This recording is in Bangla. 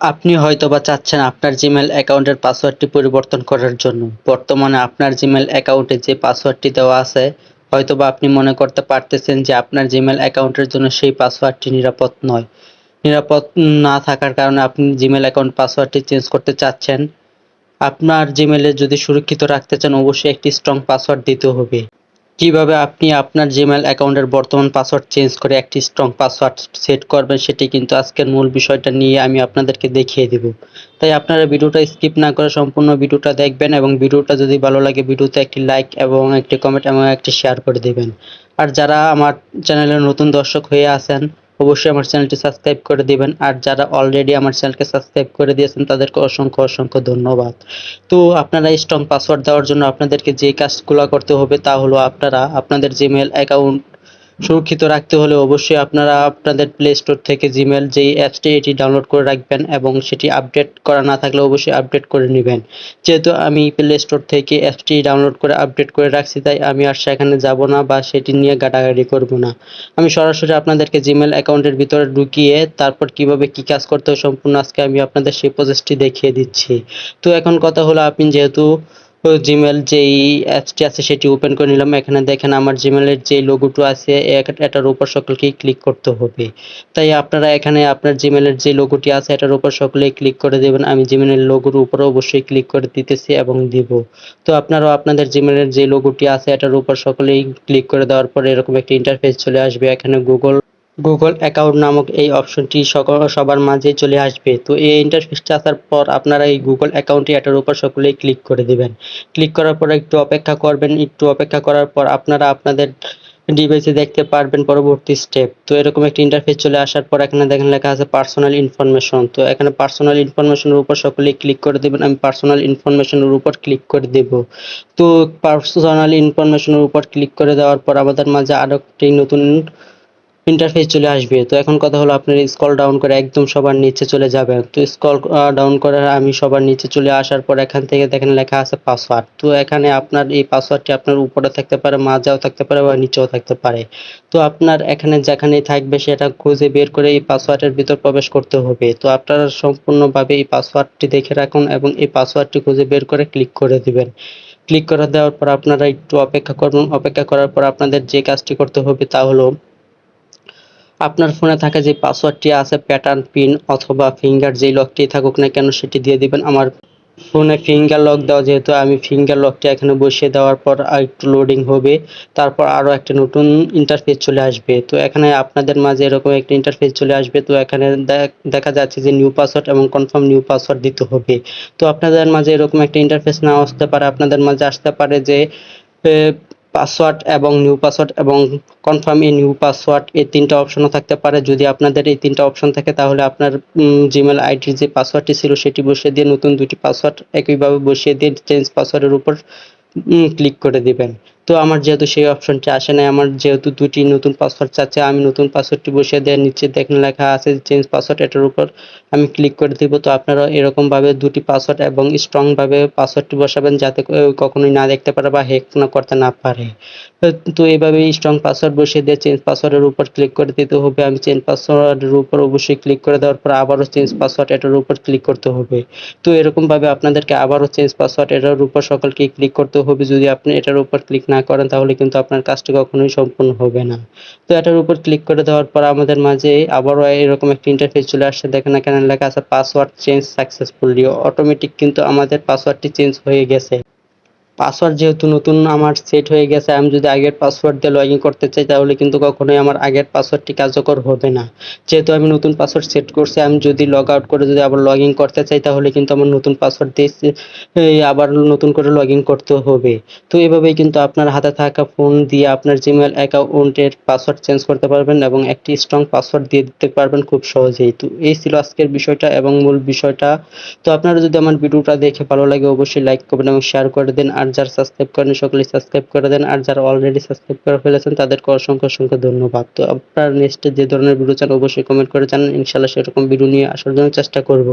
আপনি হয়তোবা চাচ্ছেন আপনার জিমেল অ্যাকাউন্টের পাসওয়ার্ডটি পরিবর্তন করার জন্য। বর্তমানে আপনার জিমেল অ্যাকাউন্টে যে পাসওয়ার্ডটি দেওয়া আছে, হয়তোবা আপনি মনে করতে পারতেছেন যে আপনার জিমেল অ্যাকাউন্টের জন্য সেই পাসওয়ার্ডটি নিরাপদ নয়। নিরাপদ না থাকার কারণে আপনি জিমেল অ্যাকাউন্ট পাসওয়ার্ডটি চেঞ্জ করতে চাচ্ছেন। আপনার জিমেলে যদি সুরক্ষিত রাখতে চান, অবশ্যই একটি স্ট্রং পাসওয়ার্ড দিতে হবে। কীভাবে আপনি আপনার জিমেল অ্যাকাউন্টের বর্তমান পাসওয়ার্ড চেঞ্জ করে একটি স্ট্রং পাসওয়ার্ড সেট করবেন সেটি কিন্তু আজকের মূল বিষয়টা নিয়ে আমি আপনাদেরকে দেখিয়ে দেব। তাই আপনারা ভিডিওটা স্কিপ না করে সম্পূর্ণ ভিডিওটা দেখবেন এবং ভিডিওটা যদি ভালো লাগে ভিডিওতে একটি লাইক এবং একটি কমেন্ট এবং একটি শেয়ার করে দেবেন। আর যারা আমার চ্যানেলে নতুন দর্শক হয়ে আছেন অবশ্যই আমার চ্যানেলটি সাবস্ক্রাইব করে দিবেন। আর যারা অলরেডি আমার চ্যানেলকে সাবস্ক্রাইব করে দিয়েছেন, তাদেরকে অসংখ্য অসংখ্য ধন্যবাদ। তো আপনারা স্ট্রং পাসওয়ার্ড দেওয়ার জন্য আপনাদেরকে যে কাজগুলো করতে হবে তা হলো আপনারা আপনাদের জিমেল অ্যাকাউন্ট সুরক্ষিত রাখতে হলে অবশ্যই আপনারা আপনাদের প্লে স্টোর থেকে জিমেল যেই অ্যাপসটি এটি ডাউনলোড করে রাখবেন এবং সেটি আপডেট করা না থাকলে অবশ্যই আপডেট করে নেবেন। যেহেতু আমি প্লে স্টোর থেকে অ্যাপসটি ডাউনলোড করে আপডেট করে রাখছি, তাই আমি আর সেখানে যাব না বা সেটি নিয়ে গাটাগাটি করব না। আমি সরাসরি আপনাদেরকে জিমেল অ্যাকাউন্টের ভিতরে ঢুকিয়ে তারপর কীভাবে কি কাজ করতে হয় সম্পূর্ণ আজকে আমি আপনাদের সেই প্রসেসটি দেখিয়ে দিচ্ছি। তো এখন কথা হলো আপনি যেহেতু জিমেল যেই অ্যাপসটি আছে সেটি ওপেন করে নিলাম। এখানে দেখেন আমার জিমেলের যে লোগোটো আছে এটার উপর সকলকেই ক্লিক করতে হবে। তাই আপনারা এখানে আপনার জিমেলের যে লোগোটি আছে, এটার উপর সকলেই ক্লিক করে দেবেন। আমি জিমেলের লোগোর উপরে অবশ্যই ক্লিক করে দিতেছি এবং দিব। তো আপনারাও আপনাদের জিমেলের যে লোগোটি আছে, এটার উপর সকলেই ক্লিক করে দেওয়ার পরে এরকম একটি ইন্টারফেস চলে আসবে। এখানে গুগল গুগল অ্যাকাউন্ট নামক এই অপশনটি সকল, সবার মাঝে চলে আসবে। তো এই ইন্টারফেসটা আসার পর আপনারা এই গুগল অ্যাকাউন্টটি এটার উপর সকলেই ক্লিক করে দিবেন। ক্লিক করার পর একটু অপেক্ষা করবেন। একটু অপেক্ষা করার পর আপনারা আপনাদের ডিভাইসে দেখতে পারবেন পরবর্তী স্টেপ তো এরকম একটি ইন্টারফেস চলে আসার পর এখানে দেখেন লেখা আছে পার্সোনাল ইনফরমেশন তো এখানে পার্সোনাল ইনফরমেশনের উপর সকলেই ক্লিক করে দেবেন। আমি পার্সোনাল ইনফরমেশনের উপর ক্লিক করে দেব। তো পার্সোনাল ইনফরমেশনের উপর ক্লিক করে দেওয়ার পর আমাদের মাঝে আরও একটি নতুন ইন্টারফেস চলে আসবে। তো এখন কথা হলো আপনার স্কল ডাউন করে একদম সবার নিচে চলে যাবেন তো স্কল ডাউন করে আমি সবার নিচে চলে আসার পর এখান থেকে দেখেন লেখা আছে পাসওয়ার্ড তো এখানে আপনার এই পাসওয়ার্ডটি আপনার উপরে থাকতে পারে, মাঝেও থাকতে পারে বা নিচেও থাকতে পারে। তো আপনার এখানে যেখানেই থাকবে সেটা খুঁজে বের করে এই পাসওয়ার্ডের ভিতর প্রবেশ করতে হবে। তো আপনারা সম্পূর্ণভাবে এই পাসওয়ার্ডটি দেখে রাখুন এবং এই পাসওয়ার্ডটি খুঁজে বের করে ক্লিক করে দিবেন। ক্লিক করে দেওয়ার পর আপনারা একটু অপেক্ষা করুন। অপেক্ষা করার পর আপনাদের যে কাজটি করতে হবে তা হলো আপনার ফোনে থাকা যে পাসওয়ার্ডটি আছে প্যাটার্ন পিন অথবা ফিঙ্গার যেই লকটি থাকুক না কেন সেটি দিয়ে দিবেন। আমার ফোনে ফিঙ্গার লক দেওয়া, যেহেতু আমি ফিঙ্গার লকটি এখানে বসিয়ে দেওয়ার পর একটু লোডিং হবে, তারপর আরও একটা নতুন ইন্টারফেস চলে আসবে। তো এখানে আপনাদের মাঝে এরকম একটা ইন্টারফেস চলে আসবে, তো এখানে দেখা যাচ্ছে যে নিউ পাসওয়ার্ড এবং কনফার্ম নিউ পাসওয়ার্ড দিতে হবে। তো আপনাদের মাঝে এরকম একটা ইন্টারফেস না আসতে পারে, আপনাদের মাঝে আসতে পারে যে পাসওয়ার্ড এবং নিউ পাসওয়ার্ড এবং কনফার্ম এই নিউ পাসওয়ার্ড এই তিনটা অপশনও থাকতে পারে। যদি আপনাদের এই তিনটা অপশন থাকে, তাহলে আপনার জিমেল আইডির যে পাসওয়ার্ডটি ছিল, সেটি বসিয়ে দিয়ে নতুন দুটি পাসওয়ার্ড একইভাবে বসিয়ে দিয়ে চেঞ্জ পাসওয়ার্ডের উপর ক্লিক করে দিবেন। তো আমার যেহেতু সেই অপশনটি আসে নাই, আমার যেহেতু দুটি নতুন পাসওয়ার্ড চাচ্ছে, আমি নতুন পাসওয়ার্ডটি বসিয়ে দেওয়ার নিচে দেখেন লেখা আছে চেঞ্জ পাসওয়ার্ড এটার উপর আমি ক্লিক করে দিব। তো আপনারা এরকমভাবে দুটি পাসওয়ার্ড এবং স্ট্রংভাবে পাসওয়ার্ডটি বসাবেন যাতে কখনোই না দেখতে পারে বা হ্যাক না করতে না পারে। তো এইভাবে স্ট্রং পাসওয়ার্ড বসিয়ে দিয়ে চেঞ্জ পাসওয়ার্ডের উপর ক্লিক করে দিতে হবে। আমি চেঞ্জ পাসওয়ার্ডের উপর অবশ্যই ক্লিক করে দেওয়ার পর আবারও চেঞ্জ পাসওয়ার্ড এটার উপর ক্লিক করতে হবে। তো এরকমভাবে আপনাদেরকে আবারও চেঞ্জ পাসওয়ার্ড এটার উপর সকলকে ক্লিক করতে হবে। যদি আপনি এটার উপর ক্লিক না করেন, তাহলে কিন্তু আপনার কাজটি কখনোই সম্পূর্ণ হবে না। তো এটার উপর ক্লিক করে দেওয়ার পর আমাদের মাঝে আবারও এরকম একটা ইন্টারফেস চলে আসছে। দেখেন এখানে লেখা আছে পাসওয়ার্ড চেঞ্জ সাকসেসফুলি অটোমেটিক কিন্তু আমাদের পাসওয়ার্ডটি চেঞ্জ হয়ে গেছে। পাসওয়ার্ড যেহেতু নতুন আমার সেট হয়ে গেছে, আমি যদি আগের পাসওয়ার্ড দিয়ে লগ ইন করতে চাই, তাহলে কিন্তু কখনোই আমার আগের পাসওয়ার্ডটি কার্যকর হবে না। যেহেতু আমি নতুন পাসওয়ার্ড সেট করছি, আমি যদি লগ আউট করে যদি আবার লগ ইন করতে চাই, তাহলে কিন্তু আমার নতুন পাসওয়ার্ড দিয়ে আবার নতুন করে লগ ইন করতে হবে। তো এভাবেই কিন্তু আপনার হাতে থাকা ফোন দিয়ে আপনার জিমেল অ্যাকাউন্টের পাসওয়ার্ড চেঞ্জ করতে পারবেন এবং একটি স্ট্রং পাসওয়ার্ড দিয়ে দিতে পারবেন খুব সহজেই। তো এই ছিল আজকের বিষয়টা এবং মূল বিষয়টা। তো আপনারা যদি আমার ভিডিওটা দেখে ভালো লাগে, অবশ্যই লাইক করবেন এবং শেয়ার করে দেন। আর যারা সাবস্ক্রাইব করেন সকলে সাবস্ক্রাইব করে দেন। আর যারা অলরেডি সাবস্ক্রাইব করে ফেলেছেন, তাদেরকে অসংখ্য অসংখ্য ধন্যবাদ। তো আপনারা নেক্সট যে ধরনের ভিডিও চান, অবশ্যই কমেন্ট করে জানান। ইনশাল্লাহ সেরকম ভিডিও নিয়ে আসার জন্য চেষ্টা করব।